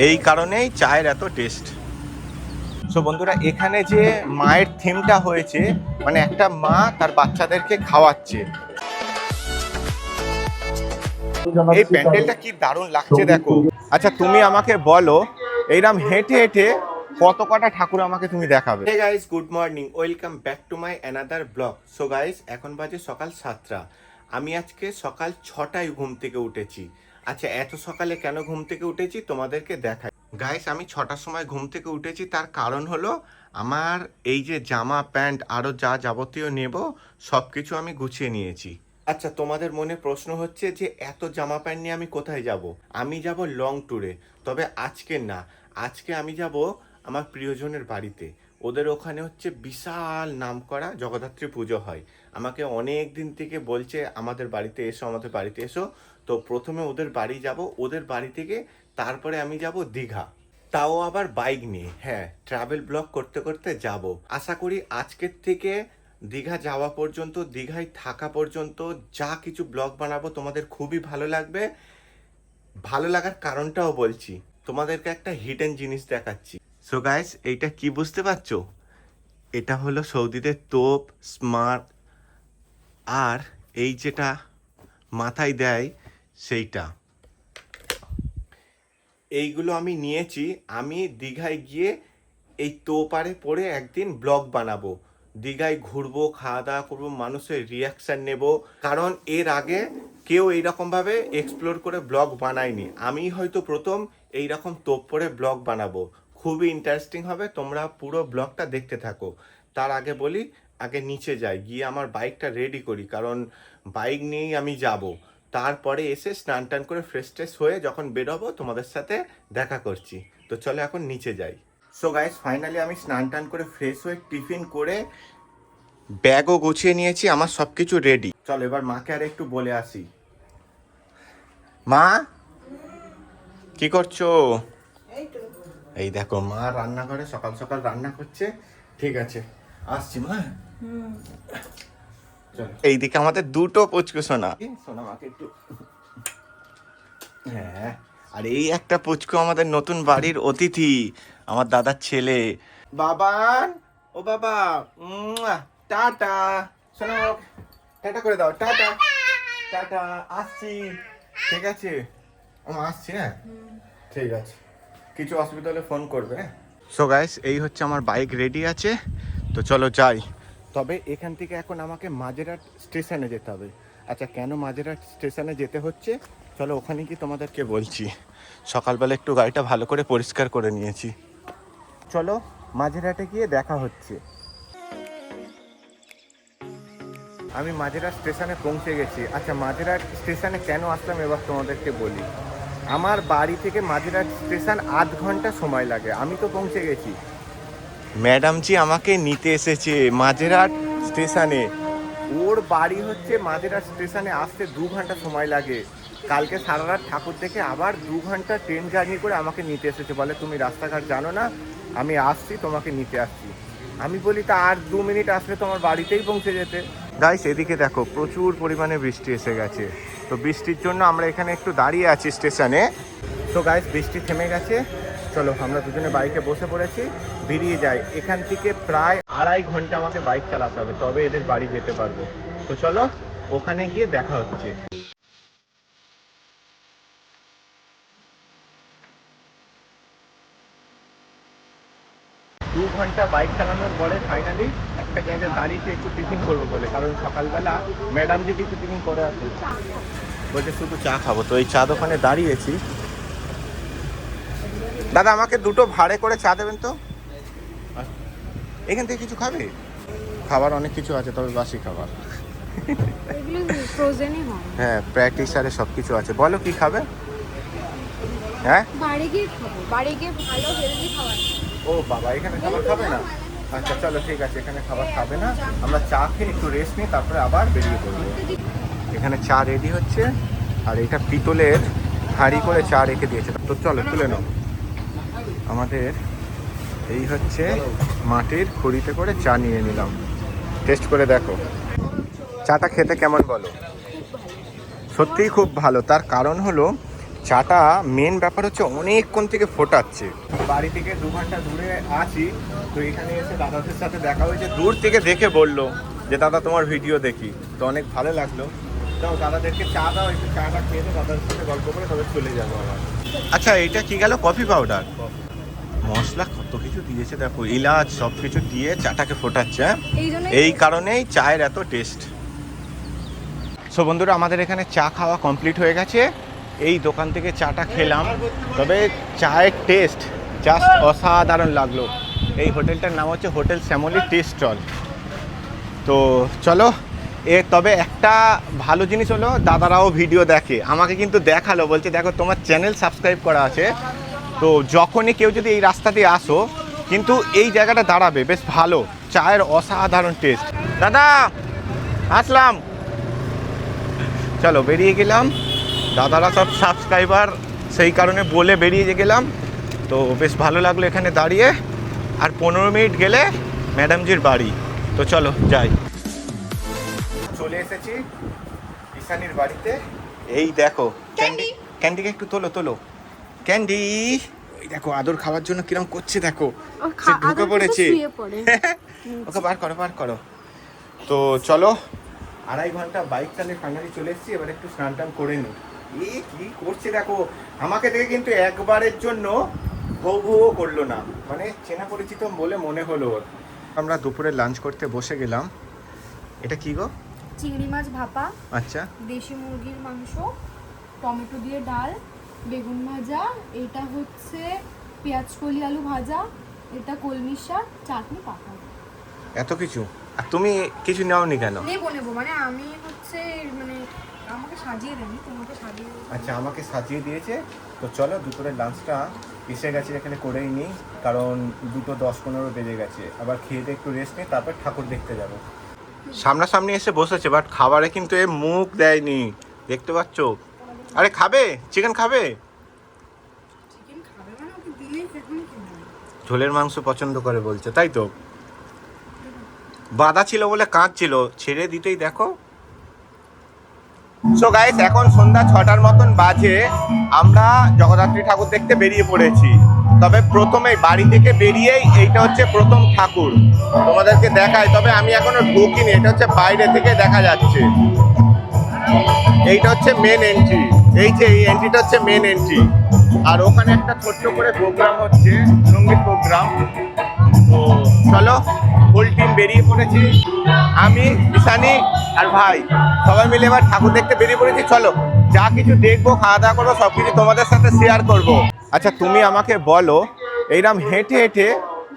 এই কারণেই চায়ের এত টেস্ট সো বন্ধুরা এখানে যে মায়ের থিমটা হয়েছে মানে একটা মা তার বাচ্চাদেরকে খাওয়াচ্ছে। এই প্যান্ডেলটা কি দারুণ লাগছে দেখো। আচ্ছা তুমি আমাকে বলো এইরকম হেঁটে হেঁটে কত কটা ঠাকুর আমাকে তুমি দেখাবে? Hey guys good morning welcome back to my another blog so guys এখন বাজে সকাল সাতটা। আমি আজকে সকাল ছটায় ঘুম থেকে উঠেছি। আচ্ছা এত সকালে কেন ঘুম থেকে উঠেছি তোমাদেরকে দেখাই। গাইস আমি ছটার সময় ঘুম থেকে উঠেছি, তার কারণ হলো আমার এই যে জামা, প্যান্ট আরও যা যাবতীয় নেব সব কিছু আমি গুছিয়ে নিয়েছি। আচ্ছা তোমাদের মনে প্রশ্ন হচ্ছে যে এত জামা প্যান্ট নিয়ে আমি কোথায় যাব? আমি যাব লং ট্যুরে তবে আজকে না, আজকে আমি যাব আমার প্রিয়জনের বাড়িতে। ওদের ওখানে হচ্ছে বিশাল নামকরা জগদ্ধাত্রী পুজো হয়। আমাকে অনেক দিন থেকে বলছে, আমাদের বাড়িতে এসো, আমাদের বাড়িতে এসো। তো প্রথমে ওদের বাড়ি যাব, ওদের বাড়ি থেকে তারপরে আমি যাব দীঘা। তাও আবার বাইক নিয়ে হ্যাঁ ট্রাভেল ব্লগ করতে করতে যাব। আশা করি আজকের থেকে দীঘা যাওয়া পর্যন্ত, দীঘায় থাকা পর্যন্ত যা কিছু ব্লগ বানাবো তোমাদের খুবই ভালো লাগবে। ভালো লাগার কারণটাও বলছি, তোমাদেরকে একটা হিডেন জিনিস দেখাচ্ছি। সো গাইস এইটা কি বুঝতে পারছ? এটা হলো সৌদিদের তোপ স্মার্ট আর এই যেটা মাথায় দেয় সেইটা। এইগুলো আমি নিয়েছি। আমি দীঘায় গিয়ে এই তোপারে পরে একদিন ব্লগ বানাবো। দীঘায় ঘুরবো খাওয়া দাওয়া করব, মানুষের রিয়াকশান নেব। কারণ এর আগে কেউ এইরকমভাবে এক্সপ্লোর করে ব্লগ বানায়নি। আমি হয়তো প্রথম এইরকম তোপ পরে ব্লগ বানাবো। খুবই ইন্টারেস্টিং হবে, তোমরা পুরো ব্লগটা দেখতে থাকো। তার আগে বলি, আগে নিচে যাই, গিয়ে আমার বাইকটা রেডি করি, কারণ বাইক নিয়েই আমি যাব। তারপরে এসে স্নান টান করে ফ্রেশ ট্রেশ হয়ে যখন বেরোবো, তোমাদের সাথে দেখা করছি। তো চলো এখন নিচে যাই। সো গাইস ফাইনালি আমি স্নান টান করে ফ্রেশ হয়ে টিফিন করে ব্যাগও গুছিয়ে নিয়েছি, আমার সব কিছু রেডি চলো এবার মাকে আর একটু বলে আসি। মা? কি করছ? এই দেখো মা রান্নাঘরে সকাল সকাল রান্না করছে। ঠিক আছে আসছি মা। চলো। এইদিকে আমাদের দুটো পুচকু সোনা। সোনা মাকে একটু। হ্যাঁ আর এই একটা পুচকু আমাদের নতুন বাড়ির অতিথি আমার দাদার ছেলে। বাবান ও বাবা টাটা। শোনো টাটা করে দাও টাটা। টাটা আসছি। ঠিক আছে? আমি আসছি হ্যাঁ? ঠিক আছে। কিছু অসুবিধা হলে ফোন করবে সো গাইস এই হচ্ছে আমার বাইক রেডি আছে। তো চলো যাই। তবে এখান থেকে এখন আমাকে মাঝেরহাট স্টেশনে যেতে হবে। আচ্ছা কেন মাঝেরহাট স্টেশনে যেতে হচ্ছে? চলো ওখানে কি তোমাদেরকে বলছি। সকালবেলা একটু গাড়িটা ভালো করে পরিষ্কার করে নিয়েছি। চলো মাঝেরহাটে গিয়ে দেখা হচ্ছে। আমি মাঝেরহাট স্টেশনে পৌঁছে গেছি। আচ্ছা মাঝেরহাট স্টেশনে কেন আসলাম এবার তোমাদেরকে বলি। আমার বাড়ি থেকে মাঝেরহাট স্টেশন আধ ঘণ্টা সময় লাগে। আমি তো পৌঁছে গেছি। ম্যাডামজি আমাকে নিতে এসেছে মাঝেরহাট স্টেশনে। ওর বাড়ি হচ্ছে মাঝেরহাট স্টেশনে আসতে দু ঘণ্টা সময় লাগে। কালকে সারা রাত ঠাকুর দেখে আবার দু ঘণ্টা ট্রেন জার্নি করে আমাকে নিতে এসেছে। বলে তুমি রাস্তাঘাট জানো না আমি আসছি তোমাকে নিতে আসছি। আমি বলি তা আর দু মিনিট আসলে তোমার বাড়িতেই পৌঁছে যেতে। গাইস এদিকে দেখো, প্রচুর পরিমাণে বৃষ্টি এসে গেছে। তো বৃষ্টির জন্য আমরা এখানে একটু দাঁড়িয়ে আছি স্টেশনে। তো গাইস বৃষ্টি থেমে গেছে। চলো, আমরা দুজনে বাইকে বসে পড়েছি, বেরিয়ে যাই। এখান থেকে প্রায় আড়াই ঘণ্টা আমাকে বাইক চালাতে হবে, তবে এদের বাড়ি যেতে পারব। তো চলো, ওখানে গিয়ে দেখা হচ্ছে দু ঘণ্টা বাইক চালানোর পরে ফাইনালি একটা জায়গায় দাঁড়িয়ে একটু টিফিন করব বলে। কারণ সকালবেলা ম্যাডাম যে কিছু টিফিন করে আছে বলছে শুধু চা খাব। তো এই চা দোকানে দাঁড়িয়েছি। দাদা আমাকে দুটো ভাড়ে করে চা দেবেন তো? এখান থেকে কিছু খাবে? খাবার অনেক কিছু আছে তবে বাসি খাবার। হ্যাঁ প্র্যাকটিস হয়? হ্যাঁ সব কিছু আছে। বলো কি খাবে? হ্যাঁ? বাড়ি গিয়ে খাব। বাড়ি গিয়ে ভালো হেলদি খাবার। ও বাবা এখানে খাবার খাবে না? আচ্ছা চলো ঠিক আছে এখানে খাবার খাবে না। আমরা চা খেয়ে একটু রেস্ট নিই তারপরে আবার বেরিয়ে পড়ব। এখানে চা রেডি হচ্ছে আর এটা পিতলের হাঁড়ি করে চা রেখে দিয়েছে। তো চলো তুলে নাও। আমাদের এই হচ্ছে মাটির খড়িতে করে চা নিয়ে নিলাম। টেস্ট করে দেখো। চাটা খেতে কেমন বলো? সত্যিই খুব ভালো। তার কারণ হলো চাটা মেন ব্যাপার হচ্ছে অনেকক্ষণ থেকে ফোটাচ্ছে। বাড়ি থেকে দু ঘণ্টা দূরে আছি তো এখানে এসে দাদাদের সাথে দেখা হয়েছে। দূর থেকে দেখে বলল যে দাদা তোমার ভিডিও দেখি। তো অনেক ভালো লাগল। তো দাদাদেরকে চা দাও একটু চাটা খেয়ে দাও দাদাদের সাথে গল্প করে তবে চলে যাব আবার। আচ্ছা এটা কি গেল কফি পাউডার মশলা কত কিছু দিয়েছে দেখো ইলাচ সব কিছু দিয়ে চাটাকে ফোটাচ্ছে হ্যাঁ? এই এই কারণেই চায়ের এত টেস্ট সো বন্ধুরা আমাদের এখানে চা খাওয়া কমপ্লিট হয়ে গেছে। এই দোকান থেকে চাটা খেলাম। তবে চায়ের টেস্ট জাস্ট অসাধারণ লাগল। এই হোটেলটার নাম হচ্ছে হোটেল শ্যামলি টি স্টল। তো চলো, এ তবে একটা ভালো জিনিস হলো, দাদারাও ভিডিও দেখে। আমাকে কিন্তু দেখাল, বলছে, দেখো, তোমার চ্যানেল সাবস্ক্রাইব করা আছে। তো যখনই কেউ যদি এই রাস্তা দিয়ে আসো, কিন্তু এই জায়গাটা দাঁড়াবে, বেশ ভালো। চায়ের অসাধারণ টেস্ট দাদা, আসলাম। চলো, বেরিয়ে গেলাম। দাদারা সব সাবস্ক্রাইবার সেই কারণে বলে বেরিয়ে গেলাম। তো বেশ ভালো লাগল এখানে দাঁড়িয়ে। আর পনেরো মিনিট গেলে ম্যাডামজির বাড়ি। তো চলো যাই। চলে এসেছি ঈশানির বাড়িতে। এই দেখো ক্যান্ডি। ক্যান্ডিকে একটু তোলো তোলো। ক্যান্ডি! ওই দেখো আদর খাওয়ার জন্য কিরম করছে দেখো। সে ঢুকে পড়েছে। ওকে বার করো বার করো। তো চলো আড়াই ঘণ্টা বাইক চালিয়ে ফাইনালি চলে এসেছি। এবার একটু স্নান টান করে নিই এ কি করছে দেখো? আমাকে দেখে কিন্তু একবারের জন্য ভৌ ভৌ করল না। মানে চেনা পরিচিত বলে মনে হলো ওর। আমরা দুপুরে লাঞ্চ করতে বসে গেলাম। এটা কি গো? চিংড়ি মাছ ভাপা আচ্ছা। দেশি মুরগির মাংস টমেটো দিয়ে ডাল বেগুন ভাজা এটা হচ্ছে পেঁয়াজ কলি আলু ভাজা এটা কলমির শাক চাটনি পাপড়। এত কিছু? আর তুমি কিছু নেওনি কেন? নেব নেব। মানে আমি হচ্ছে মানে আমাকে সাজিয়ে দেনি তোমাকে সাজিয়ে আচ্ছা আমাকে সাজিয়ে দিয়েছে। তো চলো দুপুরের লাঞ্চটা এসে গেছে এখানে করেই নিই কারণ দুটো দশ পনেরো বেজে গেছে। আবার খেয়ে একটু রেস্ট নিই তারপর ঠাকুর দেখতে যাব। সামনাসামনি এসে বসেছে বাট খাবারে কিন্তু এ মুখ দেয়নি। দেখতে পাচ্ছ? আরে খাবে? চিকেন খাবে? চিকেন খাবে মানে ঝোলের মাংস পছন্দ করে বলছে তাই তো? বাধা ছিল বলে কাঁদছিল। ছেড়ে দিতেই দেখো সো গাইস এখন সন্ধ্যা ছটার মতন বাজে। আমরা জগদ্ধাত্রী ঠাকুর দেখতে বেরিয়ে পড়েছি। তবে প্রথমে বাড়ি থেকে বেরিয়েই এইটা হচ্ছে প্রথম ঠাকুর। তোমাদেরকে দেখাই, তবে আমি এখনও ঢুকিনি, এটা হচ্ছে বাইরে থেকে দেখা যাচ্ছে। এইটা হচ্ছে মেন এন্ট্রি এই যে এই এন্ট্রিটা হচ্ছে মেন এন্ট্রি আর ওখানে একটা ছোট্ট করে প্রোগ্রাম হচ্ছে, সংগীত প্রোগ্রাম তো চলো ফুল টিম বেরিয়ে পড়েছি। আমি ঈশানি আর ভাই সবাই মিলে এবার ঠাকুর দেখতে বেরিয়ে পড়েছি। চলো যা কিছু দেখব খাওয়া দাওয়া করব সব কিছু তোমাদের সাথে শেয়ার করব। আচ্ছা তুমি আমাকে বলো এইরকম হেঁটে হেঁটে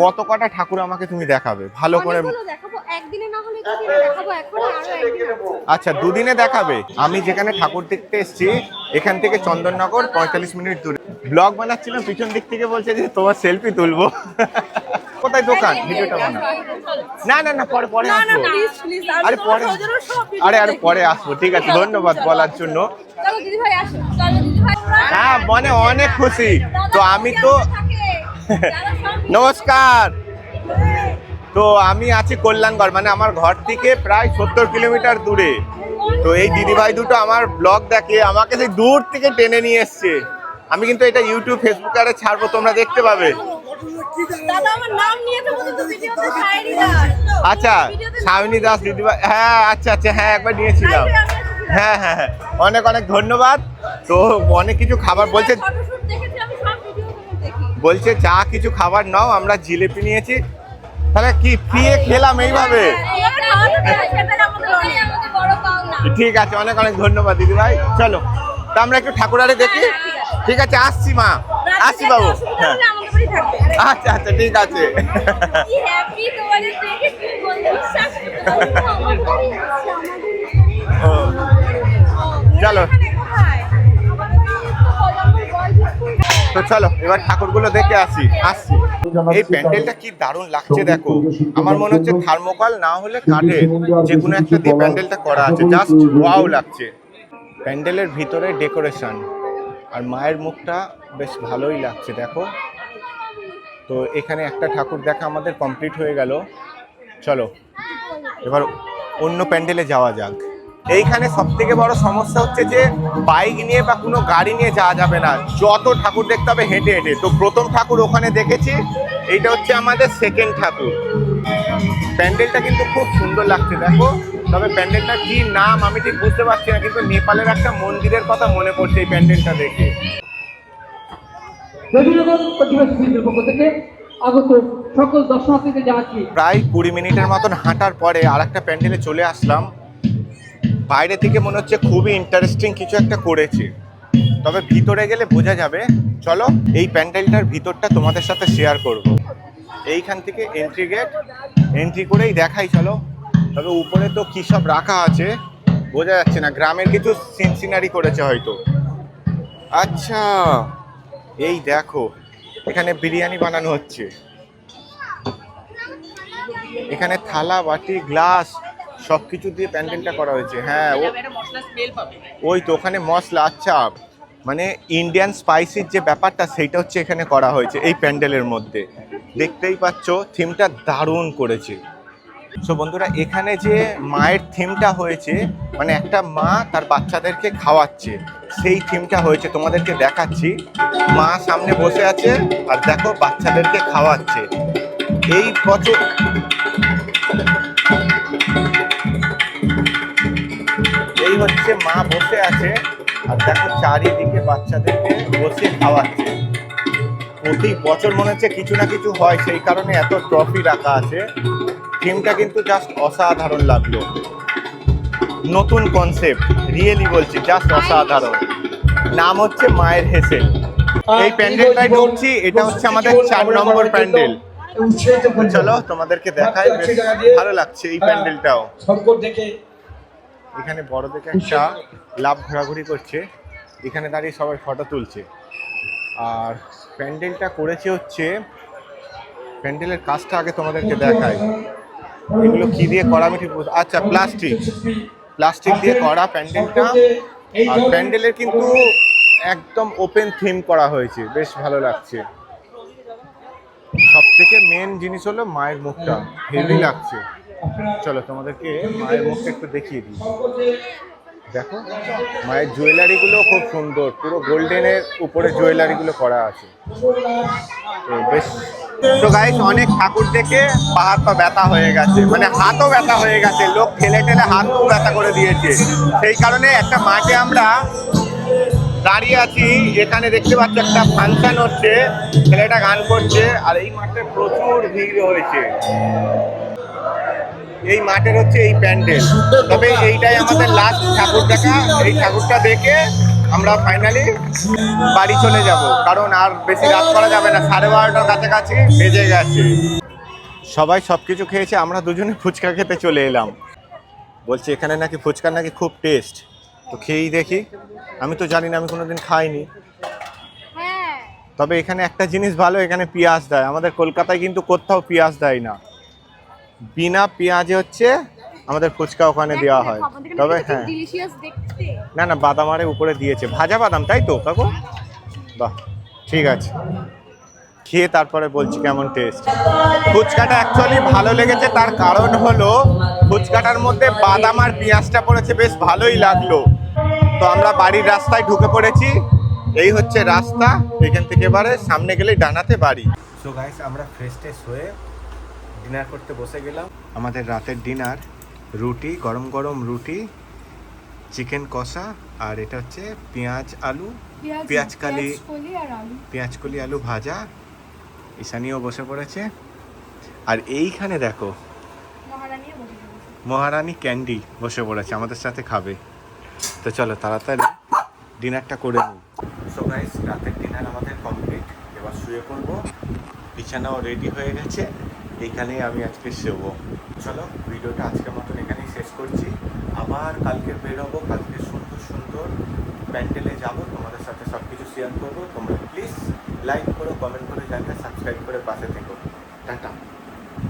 কত কটা ঠাকুর আমাকে তুমি দেখাবে? ভালো করে অনেকগুলো দেখাবো। একদিনে না হলে দুদিনে দেখাবো এখন আরও একদিন। আচ্ছা দুদিনে দেখাবে। আমি যেখানে ঠাকুর দেখতে এসেছি এখান থেকে চন্দননগর পঁয়তাল্লিশ মিনিট দূরে। ব্লগ বানাচ্ছিলাম পিছন দিক থেকে বলছে যে তোমার সেলফি তুলবো। কোথায় দোকান? ভিডিওটা বানাও। না না না পরে পরে আসব। আরে পরে আরে আরে পরে আসব ঠিক আছে ধন্যবাদ বলার জন্য। চলো দিদি ভাই আসো চলো দিদি ভাই হ্যাঁ মনে অনেক খুশি। তো আমি তো নমস্কার। তো আমি আছি কল্যাণগড় মানে আমার ঘর থেকে প্রায় সত্তর কিলোমিটার দূরে। তো এই দিদিভাই দুটো আমার ব্লগ দেখে আমাকে সেই দূর থেকে টেনে নিয়ে এসছে। আমি কিন্তু এটা ইউটিউব ফেসবুক আরে ছাড়বো তোমরা দেখতে পাবে। দাদা আমার নাম নিয়েছে বলতে তো ভিডিওতে ছাইনি না। আচ্ছা সামিনী দাস দিদিভাই হ্যাঁ আচ্ছা আচ্ছা হ্যাঁ একবার নিয়েছিলাম। হ্যাঁ হ্যাঁ হ্যাঁ অনেক অনেক ধন্যবাদ। তো অনেক কিছু খাবার বলছে ফটোশুট দেখেছি আমি সব ভিডিও দেখি। বলছে যা কিছু খাবার নাও আমরা জিলেপি নিয়েছি। তাহলে কি ফ্রিয়ে খেলাম এইভাবে? ঠিক আছে অনেক অনেক ধন্যবাদ দিদিভাই চলো তা আমরা একটু ঠাকুরারে দেখি। ঠিক আছে। আসছি মা। আসছি বাবু। হ্যাঁ। আচ্ছা আচ্ছা ঠিক আছে। চলো। তো চলো এবার ঠাকুরগুলো দেখে আসি আসছি। এই প্যান্ডেলটা কি দারুণ লাগছে দেখো। আমার মনে হচ্ছে থার্মোকল না হলে কাঠের যে কোনো একটা দিয়ে প্যান্ডেলটা করা আছে। জাস্ট ওয়াও লাগছে। প্যান্ডেলের ভিতরে ডেকোরেশন আর মায়ের মুখটা বেশ ভালোই লাগছে দেখো। তো এখানে একটা ঠাকুর দেখা আমাদের কমপ্লিট হয়ে গেল। চলো, এবার অন্য প্যান্ডেলে যাওয়া যাক। এইখানে সব থেকে বড় সমস্যা হচ্ছে যে বাইক নিয়ে বা কোনো গাড়ি নিয়ে যাওয়া যাবে না। যত ঠাকুর দেখতে হবে হেঁটে হেঁটে। তো প্রথম ঠাকুর ওখানে দেখেছি, এইটা হচ্ছে আমাদের সেকেন্ড ঠাকুর। প্যান্ডেলটা কিন্তু খুব সুন্দর লাগছে, দেখো। তবে প্যান্ডেলটা কি নাম আমি ঠিক বুঝতে পারছি না, কিন্তু নেপালের একটা মন্দিরের কথা মনে পড়ছে এই প্যান্ডেলটা দেখে। রবীন্দ্রনাথ পক্ষ থেকে আগত সকল জানাচ্ছি। প্রায় কুড়ি মিনিটের মতন হাঁটার পরে আর একটা প্যান্ডেলে চলে আসলাম। বাইরে থেকে মনে হচ্ছে খুবই ইন্টারেস্টিং কিছু একটা করেছে। তবে ভিতরে গেলে বোঝা যাবে। চলো, এই প্যান্ডেলটার ভিতরটা তোমাদের সাথে শেয়ার করব। এইখান থেকে এন্ট্রি গেট এন্ট্রি করেই দেখাই, চলো। তবে উপরে তো কী সব রাখা আছে, বোঝা যাচ্ছে না। গ্রামের কিছু সিন সিনারি করেছে হয়তো। আচ্ছা। এই দেখো এখানে বিরিয়ানি বানানো হচ্ছে। এখানে থালা বাটি গ্লাস সব কিছু দিয়ে প্যান্ডেলটা করা হয়েছে। হ্যাঁ ও ওই তো ওখানে মশলা আচ্ছা। মানে ইন্ডিয়ান স্পাইসির যে ব্যাপারটা সেইটা হচ্ছে এখানে করা হয়েছে এই প্যান্ডেলের মধ্যে। দেখতেই পাচ্ছ থিমটা দারুণ করেছে। সো বন্ধুরা, এখানে যে মায়ের থিমটা হয়েছে মানে একটা মা তার বাচ্চাদেরকে খাওয়াচ্ছে, সেই থিমটা হয়েছে। তোমাদেরকে দেখাচ্ছি। মা সামনে বসে আছে আর দেখো বাচ্চাদেরকে খাওয়াচ্ছে। এই বছর এই হচ্ছে মা বসে আছে আর দেখো চারিদিকে বাচ্চাদেরকে বসে খাওয়াচ্ছে। প্রতি বছর মনে হচ্ছে কিছু না কিছু হয়, সেই কারণে এত ট্রফি রাখা আছে। থিমটা কিন্তু জাস্ট অসাধারণ লাগল। নতুন কনসেপ্ট রিয়েলি বলছি জাস্ট অসাধারণ। নাম হচ্ছে মায়ের হেসেল। এই প্যান্ডেলটায় ঢুকছি এটা হচ্ছে আমাদের চার নম্বর প্যান্ডেল। চলো তোমাদেরকে দেখাই ভালো লাগছে এই প্যান্ডেলটাও। এখানে বড় দেখে একটা লাভ ঘোরাঘুরি করছে। এখানে দাঁড়িয়ে সবাই ফটো তুলছে। আর প্যান্ডেলটা করেছে হচ্ছে প্যান্ডেলের কাজটা আগে তোমাদেরকে দেখাই। এগুলো কি দিয়ে করা আমি ঠিক আচ্ছা প্লাস্টিক প্লাস্টিক দিয়ে করা প্যান্ডেলটা। আর প্যান্ডেলের কিন্তু একদম ওপেন থিম করা হয়েছে। বেশ ভালো লাগছে। সব থেকে মেন জিনিস হলো মায়ের মুখটা। হেভি লাগছে। চলো তোমাদেরকে মায়ের মুখটা একটু দেখিয়ে দিই। দেখো, মায়ের জুয়েলারিগুলো খুব সুন্দর। পুরো গোল্ডেনের উপরে জুয়েলারিগুলো করা আছে। তো বেশ তো গাইস অনেক ঠাকুর দেখে পাহাড় পা ব্যথা হয়ে গেছে। মানে হাতও ব্যথা হয়ে গেছে। লোক ঠেলে ঠেলে হাতও ব্যথা করে দিয়েছে। সেই কারণে একটা মাঠে আমরা দাঁড়িয়ে আছি। এখানে দেখতে পাচ্ছি একটা ফাংশন হচ্ছে। ছেলেটা গান করছে আর এই মাঠে প্রচুর ভিড় হয়েছে এই মাঠের হচ্ছে এই প্যান্ডেল। তবে এইটাই আমাদের লাস্ট ঠাকুর দেখা এই ঠাকুরটা দেখে আমরা ফাইনালি বাড়ি চলে যাব। কারণ আর বেশি রাত করা যাবে না সাড়ে বারোটার কাছাকাছি বেজে গেছে। সবাই সব কিছু খেয়েছে আমরা দুজনে ফুচকা খেতে চলে এলাম। বলছি এখানে নাকি ফুচকার নাকি খুব টেস্ট তো খেয়েই দেখি। আমি তো জানি না আমি কোনোদিন খাইনি। হ্যাঁ। তবে এখানে একটা জিনিস ভালো এখানে পেঁয়াজ দেয়। আমাদের কলকাতায় কিন্তু কোথাও পেঁয়াজ দেয় না। বিনা পেঁয়াজে হচ্ছে আমাদের ফুচকা ওখানে দেওয়া হয়। তবে হ্যাঁ। ডিলিশিয়াস দেখতে। না না বাদামারে উপরে দিয়েছে। ভাজা বাদাম তাই তো কাকু? বাহ ঠিক আছে। খেয়ে তারপরে বলছি কেমন টেস্ট ফুচকাটা অ্যাকচুয়ালি ভালো লেগেছে তার কারণ হলো ফুচকাটার মধ্যে বাদাম আর পেঁয়াজটা পড়েছে বেশ ভালোই লাগল। তো আমরা বাড়ির রাস্তায় ঢুকে পড়েছি। এই হচ্ছে রাস্তা এখান থেকে এবারে সামনে গেলেই ডানাতে বাড়ি। সো গাইস আমরা ফ্রেশ ট্রেশ হয়ে ডিনার করতে বসে গেলাম। আমাদের রাতের ডিনার রুটি গরম গরম রুটি চিকেন কষা আর এটা হচ্ছে পেঁয়াজ আলু পেঁয়াজ কালি পেঁয়াজ কলি আলু। ভাজা ঈশানিও বসে পড়েছে। আর এইখানে দেখো মহারানী ক্যান্ডি বসে পড়েছে আমাদের সাথে খাবে। তো চলো তাড়াতাড়ি ডিনারটা করে নিই। সো গাইস রাতের ডিনার আমাদের কমপ্লিট এবার শুয়ে পড়ব। বিছানাও রেডি হয়ে গেছে। এইখানেই আমি আজকে শোবো চলো, ভিডিওটা আজকের মতন এখানেই শেষ করছি। আবার কালকে বেরোবো, কালকে সুন্দর সুন্দর প্যান্ডেলে যাব, তোমাদের সাথে সব কিছু শেয়ার করব। তোমরা প্লিজ লাইক করো কমেন্ট করে, জানিয়ে সাবস্ক্রাইব করে পাশে থেকো। টাটা।